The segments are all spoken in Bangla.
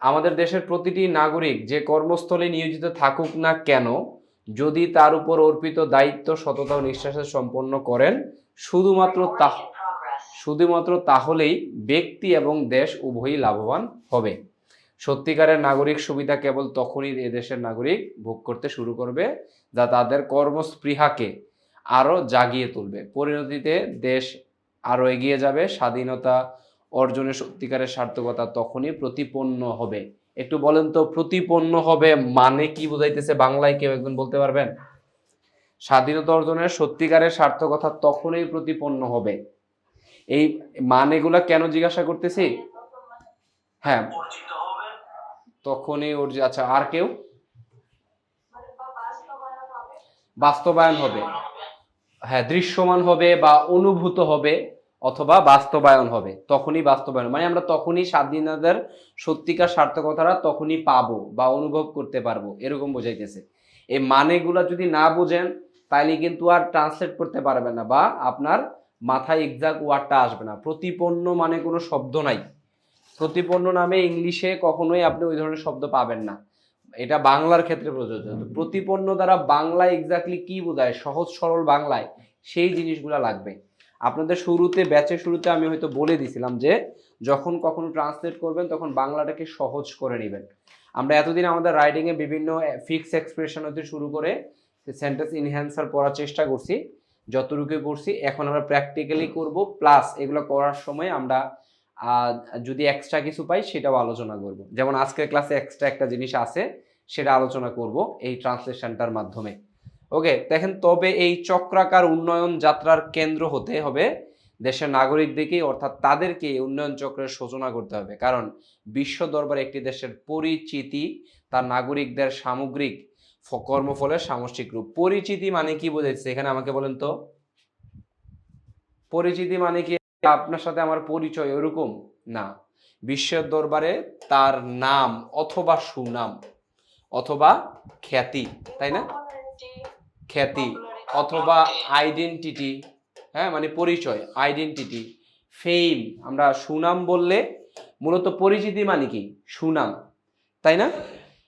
আমাদের দেশের প্রতিটি নাগরিক যে কর্মস্থলে নিয়োজিত থাকুক না কেন যদি তার উপর অর্পিত দায়িত্ব সততা ও নিঃশ্বাসে সম্পন্ন করেন শুধুমাত্র তা শুধুমাত্র তাহলেই ব্যক্তি এবং দেশ উভয়ই লাভবান হবে। সত্যিকারের নাগরিক সুবিধা কেবল তখনই এদেশের নাগরিক ভোগ করতে শুরু করবে যা তাদের কর্মস্পৃহাকে আরও জাগিয়ে তুলবে। পরিণতিতে দেশ আরও এগিয়ে যাবে স্বাধীনতা অর্জনের সত্যিকারের সার্থকতা তখনই প্রতিপন্ন হবে। একটু বলেন তো, প্রতিপন্ন হবে মানে কি বোঝাইতেছে? বাংলায় কেউ একজন বলতে পারবেন? স্বাধীনতা অর্জনের সত্যিকারের সার্থকতা তখনই প্রতিপন্ন হবে। এই মানেগুলা কেন জিজ্ঞাসা করতেছি? হ্যাঁ। তখনই ওর আচ্ছা আর কেউ? বাস্তবায়ন হবে। হ্যাঁ দৃশ্যমান হবে বা অনুভূত হবে। অথবা বাস্তবায়ন হবে, তখনই বাস্তবায়ন মানে আমরা তখনই স্বাধীনতার সত্যিকার সার্থকতাটা তখনই পাবো বা অনুভব করতে পারব, এরকম বোঝাইতেছে। এই মানেগুলা যদি না বোঝেন, তাইলে কিন্তু আর ট্রান্সলেট করতে পারবেন না বা আপনার মাথায় এক্সাক্ট ওয়ার্ডটা আসবে না। প্রতিপন্ন মানে কোনো শব্দ নাই। প্রতিপন্ন নামে ইংলিশে কখনোই আপনি ওই ধরনের শব্দ পাবেন না। এটা বাংলার ক্ষেত্রে প্রযোজ্য। প্রতিপন্ন দ্বারা বাংলায় এক্স্যাক্টলি কি বোঝায়? সহজ সরল বাংলায় সেই জিনিসগুলো লাগবে। আপনাদের শুরুতে ব্যাচের শুরুতে আমি হয়তো বলে দিছিলাম যে, যখন কখনো ট্রান্সলেট করবেন, তখন বাংলাটাকে সহজ করে নেবেন। আমরা এতদিন আমাদের রাইটিংয়ে বিভিন্ন ফিক্স এক্সপ্রেশন হতে শুরু করে সেন্টেন্স ইনহ্যান্সার পড়ার চেষ্টা করছি যতটুকু করছি এখন আমরা প্র্যাকটিক্যালি করব প্লাস এগুলো করার সময় আমরা যদি এক্সট্রা কিছু পাই, সেটাও আলোচনা করব। যেমন আজকের ক্লাসে এক্সট্রা একটা জিনিস আছে, সেটা আলোচনা করব এই ট্রান্সলেশনটার মাধ্যমে। ওকে দেখেন, তবে এই চক্রাকার উন্নয়ন যাত্রার কেন্দ্র হতে হবে দেশের নাগরিকদেরকেই অর্থাৎ তাদেরকে উন্নয়ন চক্রের সূচনা করতে হবে। কারণ বিশ্ব দরবারে একটি দেশের পরিচিতি, তার নাগরিকদের সামগ্রিক কর্মফলের সামষ্টিক রূপ। পরিচিতি মানে কি বোঝাচ্ছে এখানে আমাকে বলেন তো। পরিচিতি মানে কি? আপনার সাথে আমার পরিচয় ওরকম না। বিশ্বের দরবারে তার নাম অথবা সুনাম অথবা খ্যাতি, তাই না? খ্যাতি অথবা আইডেন্টিটি হ্যাঁ মানে পরিচয় আইডেন্টিটি ফেম আমরা সুনাম বললে মূলত পরিচিতি মানে কি? সুনাম, তাই না?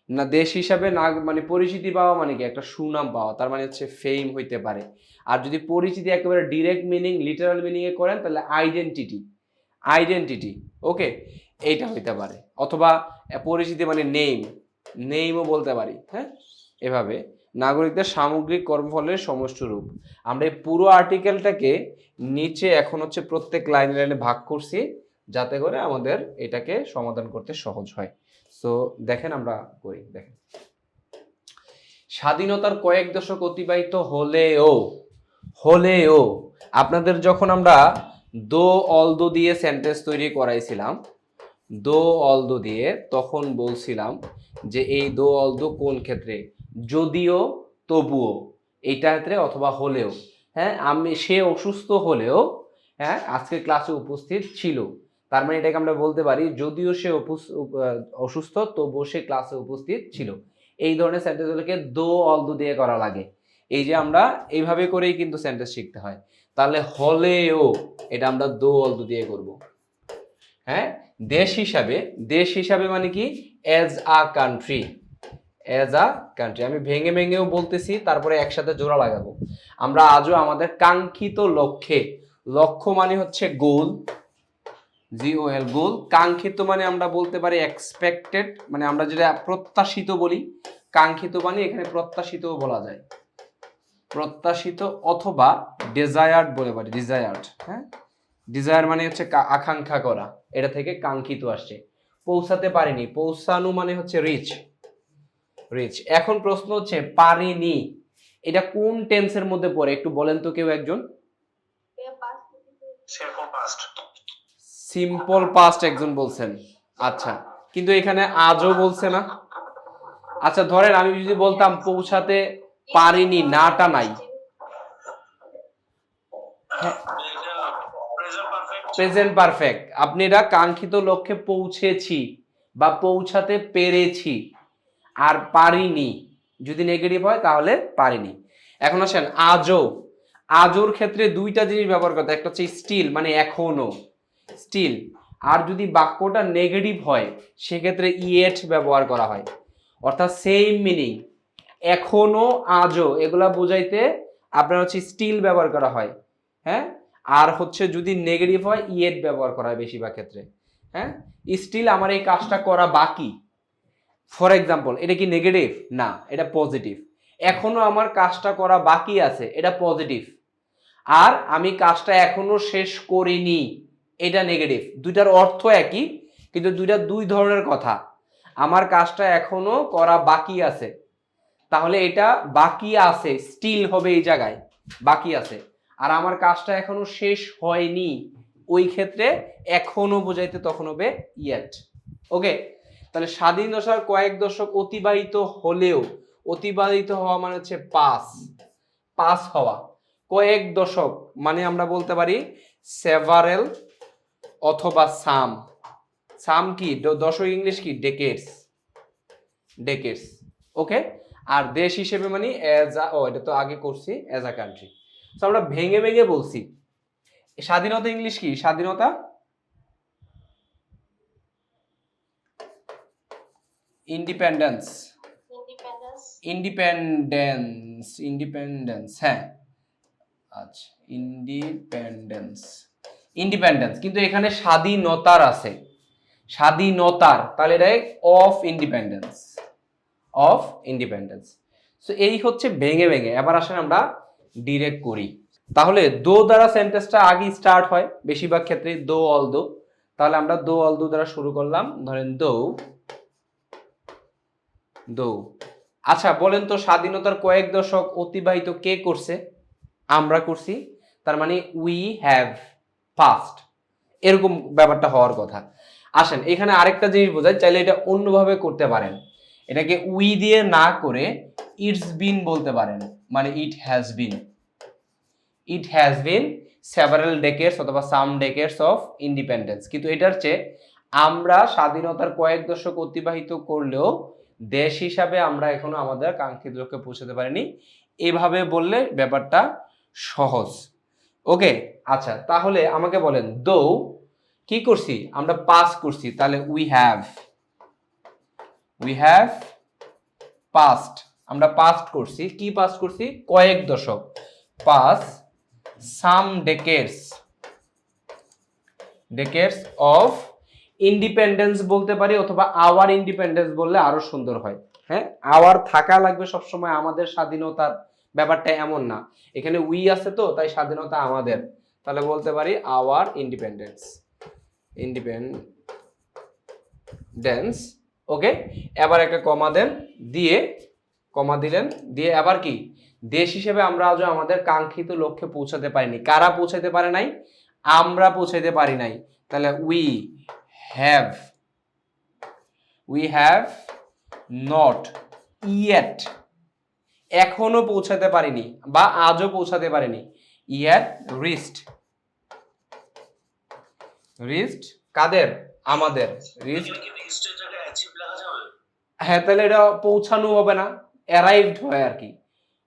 না, দেশ হিসাবে না মানে পরিচিতি পাওয়া মানে কি? একটা সুনাম পাওয়া, তার মানে হচ্ছে ফেম হইতে পারে। আর যদি পরিচিতি একেবারে ডিরেক্ট মিনিং লিটারাল মিনিং এ করেন, তাহলে আইডেন্টিটি আইডেন্টিটি ওকে এইটা হইতে পারে। অথবা পরিচিতি মানে নেম নেইমও বলতে পারি হ্যাঁ? এভাবে। নাগরিকদের সামগ্রিক কর্মফলের সমষ্টি রূপ আমরা এই পুরো আর্টিকেলটাকে নিচে এখন হচ্ছে প্রত্যেক লাইনে লাইনে ভাগ করছি, যাতে করে আমাদের এটাকে সমাধান করতে সহজ হয়। সো দেখেন আমরা করি, দেখেন। স্বাধীনতার কয়েক দশক অতিবাহিত হলেও হলেও, আপনাদের যখন আমরা দো অল দো দিয়ে সেন্টেন্স তৈরি করাইছিলাম দো অল দো দিয়ে তখন বলছিলাম যে এই দো অল দো কোন ক্ষেত্রে? যদিও তবুও। এইটা ক্ষেত্রে অথবা হলেও। হ্যাঁ আমি, সে অসুস্থ হলেও হ্যাঁ আজকে ক্লাসে উপস্থিত ছিল। তার মানে এটাকে আমরা বলতে পারি, যদিও সে অসুস্থ, তবুও সে ক্লাসে উপস্থিত ছিল। এই ধরনের সেন্টেন্সগুলোকে দো অল দো দিয়ে করা লাগে। এই যে আমরা এইভাবে করেই কিন্তু সেন্টেন্স শিখতে হয়। তাহলে হলেও এটা আমরা দো অল দো দিয়ে করব। হ্যাঁ? দেশ হিসাবে দেশ হিসাবে মানে কি? As a country as a country আমি ভেঙে ভেঙেও বলতেছি, তারপরে একসাথে জোড়া লাগাবো। আমরা আজও আমাদের কাঙ্ক্ষিত লক্ষ্যে, লক্ষ্য মানে হচ্ছে গোল জিওএল গোল কাঙ্ক্ষিত মানে আমরা বলতে পারি এক্সপেক্টেড মানে আমরা যেটা প্রত্যাশিত বলি, কাঙ্ক্ষিত মানে এখানে প্রত্যাশিতও বলা যায়। প্রত্যাশিত অথবা ডিজায়ার্ড বলে পারি ডিজায়ার্ড হ্যাঁ? ডিজায়ার মানে হচ্ছে আকাঙ্ক্ষা করা। এটা থেকে কাঙ্ক্ষিত আসছে। পৌঁছাতে পারিনি। পৌঁছানো মানে হচ্ছে রিচ রিচ এখন প্রশ্ন হচ্ছে পারিনি। এটা কোন টেন্সের মধ্যে পড়ে? একটু বলেন তো কেউ একজন। সিম্পল পাস্ট একজন বলছেন। আচ্ছা কিন্তু এখানে আজও বলছে না। আচ্ছা ধরেন আমি যদি বলতাম পৌঁছাতে পারিনি নাটা নাই। perfect present perfect. আপনি এটা কাঙ্ক্ষিত লক্ষ্যে পৌঁছেছি বা পৌঁছাতে পেরেছি আর পারিনি। যদি নেগেটিভ হয় তাহলে পারিনি। এখন আসেন, আজও। আজোর ক্ষেত্রে দুইটা জিনিস ব্যবহার করতে। একটা হচ্ছে স্টিল মানে এখনও। স্টিল আর যদি বাক্যটা নেগেটিভ হয়, সেক্ষেত্রে ইয়েট ব্যবহার করা হয়। অর্থাৎ সেম মিনিং এখনও, আজও, এগুলা বোঝাইতে আপনার হচ্ছে স্টিল ব্যবহার করা হয়। হ্যাঁ? আর হচ্ছে যদি নেগেটিভ হয় ইয়েট ব্যবহার করা হয় বেশিরভাগ ক্ষেত্রে। হ্যাঁ? স্টিল আমার এই কাজটা করা বাকি। ফর এক্সাম্পল এটা কি নেগেটিভ না, এটা পজিটিভ এখনও আমার কাজটা করা বাকি আছে, এটা পজিটিভ আর আমি কাজটা এখনও শেষ করিনি, এটা নেগেটিভ দুইটার অর্থ একই, কিন্তু দুইটা দুই ধরনের কথা। আমার কাজটা এখনও করা বাকি আছে। তাহলে এটা বাকি আছে স্টিল হবে এই জায়গায়, বাকি আছে। আর আমার কাজটা এখনও শেষ হয়নি। ওই ক্ষেত্রে এখনও বোঝাইতে তখন হবে ইয়েট ওকে তাহলে স্বাধীন দশার কয়েক দশক অতিবাহিত হলেও, অতিবাহিত হওয়া মানে হচ্ছে পাস পাস হওয়া। কয়েক দশক মানে আমরা বলতে পারি সেভারেল অথবা সাম সাম কি? দশক ইংলিশ কি? ডেকেটস ডেকেটস ওকে আর দেশ হিসেবে মানে অ্যাজ আ ও, এটা তো আগে করছি অ্যাজ আ কান্ট্রি তো আমরা ভেঙে ভেঙে বলছি। স্বাধীনতা ইংলিশ কি? স্বাধীনতা? ইন্ডিপেন্ডেন্স ইন্ডিপেন্ডেন্স ইন্ডিপেন্ডেন্স হ্যাঁ। আচ্ছা ইন্ডিপেন্ডেন্স ইন্ডিপেন্ডেন্স কিন্তু এখানে স্বাধীনতার আছে। স্বাধীনতার তাহলে এটা of independence of independence so এই হচ্ছে ভেঙে ভেঙে। এবার আসেন আমরা ডিরেক্ট করি। তাহলে দো দ্বারা সেন্টেন্সটা আগে স্টার্ট হয়, বেশিরভাগ ক্ষেত্রে দো অল দো তাহলে আমরা দো অল দো দ্বারা শুরু করলাম, ধরেন দো দো। আচ্ছা বলেন তো স্বাধীনতার কয়েক দশক অতিবাহিত কে করছে? আমরা করছি, তার মানে উই হ্যাভ পাস্ট এরকম ব্যাপারটা হওয়ার কথা। আসেন, এখানে আরেকটা জিনিস বোঝায় চাইলে এটা অন্যভাবে করতে পারেন। এটাকে উই দিয়ে না করে ইটস বিন বলতে পারেন। মানে it has been. It has been several decades অথবা সাম ডেকেটস অফ ইন্ডিপেন্ডেন্স। কিন্তু এটার চেয়ে আমরা স্বাধীনতার কয়েক দশক অতিবাহিত করলেও দেশ হিসাবে আমরা এখনও আমাদের কাঙ্ক্ষিত লক্ষ্যে পৌঁছাতে পারিনি। এভাবে বললে ব্যাপারটা সহজ। ওকে আচ্ছা তাহলে আমাকে বলেন দো কি করছি? আমরা পাস করছি, তাহলে we have we have past আমরা পাস্ট করছি। কি পাস করছি? কয়েক দশক। Pass some decades decades of independence বলতে পারি অথবা আওয়ার ইন্ডিপেন্ডেন্স বললে আরও সুন্দর হয়। হ্যাঁ? আওয়ার থাকা লাগবে সবসময় আমাদের স্বাধীনতার ব্যাপারটা এমন না। এখানে উই আছে তো, তাই স্বাধীনতা আমাদের। তাহলে বলতে পারি আওয়ার ইন্ডিপেন্ডেন্স ইন্ডিপেন্ডেন্স ওকে এবার একটা কমা দেন। দিয়ে কমা দিলেন। দিয়ে আবার কি? দেশ হিসেবে আমরা আজও আমাদের কাঙ্ক্ষিত লক্ষ্যে পৌঁছাতে পারিনি। কারা পৌঁছাতে পারে নাই? আমরা পৌঁছাতে পারি নাই। তাহলে we have we have not yet এখনও পৌঁছাতে পারিনি বা আজও পৌঁছাতে পারিনি। ইয়ার রিস্ট রিস্ট কাদের? আমাদের। রিস্ট হ্যাঁ তাহলে এটা পৌঁছানো হবে না। অ্যারাইভড হয় আর কি।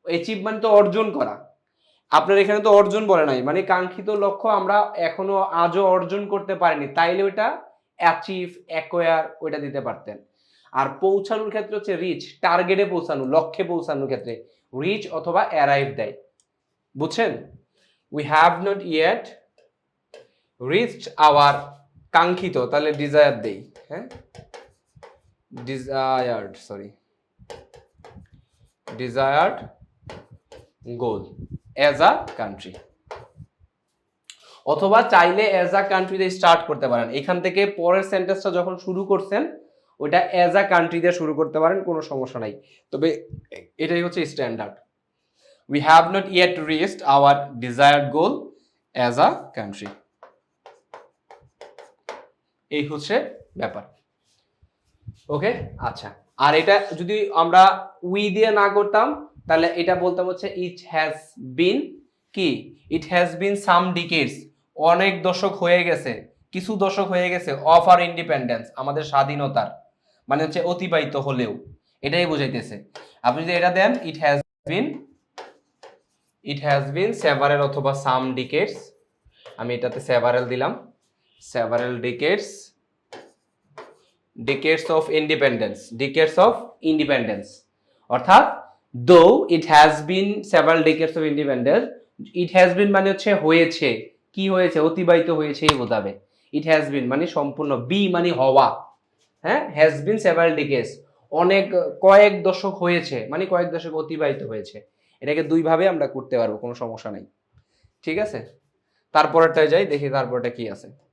অ্যাচিভমেন্ট তো অর্জন করা। আপনার এখানে তো অর্জন বলে নাই। মানে কাঙ্ক্ষিত লক্ষ্য আমরা এখনও আজও অর্জন করতে পারিনি। তাইলে ওইটা অ্যাচিভ অ্যাকোয়ার ওইটা দিতে পারতেন। আর পৌঁছানোর ক্ষেত্রে হচ্ছে রিচ টার্গেটে পৌঁছানো, লক্ষ্যে পৌঁছানোর ক্ষেত্রে রিচ অথবা অ্যারাইভ দেয়। বুঝছেন? We have not yet reached our কাঙ্ক্ষিত, তাহলে ডিজায়ার দেই। হ্যাঁ? Desired sorry desired goal as a country অথবা চাইলে অ্যাজ আ কান্ট্রিতে স্টার্ট করতে পারেন। এখান থেকে পরের সেন্টেন্সটা যখন শুরু করছেন ওটা অ্যাজ আ কান্ট্রি দিয়ে শুরু করতে পারেন, কোনো সমস্যা নাই। তবে এটাই হচ্ছে standard we have not yet reached our desired goal as a country এই হচ্ছে ব্যাপার। ওকে আচ্ছা। আর এটা যদি আমরা উই দিয়ে না করতাম, তাহলে এটা বলতাম হচ্ছে ইট হ্যাজ বিন কি? ইট হ্যাজ বিন সাম ডিকেটস অনেক দশক হয়ে গেছে, কিছু দশক হয়ে গেছে অফ আর ইন্ডিপেন্ডেন্স আমাদের স্বাধীনতার মানে হচ্ছে অতিবাহিত হলেও। এটাই বোঝাইতেছে। আপনি যদি এটা then it has been it has been several অথবা সাম ডিকেটস আমি এটাতে সেভারেল দিলাম। Several decades decades of independence decades of independence অর্থাৎ though it has been several decades of independence it has been মানে হচ্ছে হয়েছে। কি হয়েছে? অতিবাহিত হয়েছে এই বোঝাবে। ইট হ্যাজ বিন মানে সম্পূর্ণ বি মানে হওয়া। হ্যাঁ? হ্যাজ বিন সেভারাল ডিকেস অনেক, কয়েক দশক হয়েছে। মানে কয়েক দশক অতিবাহিত হয়েছে। এটাকে দুইভাবে আমরা করতে পারব, কোনো সমস্যা নেই। ঠিক আছে? তারপরেরটায় যাই, দেখি তারপরটা কি আছে।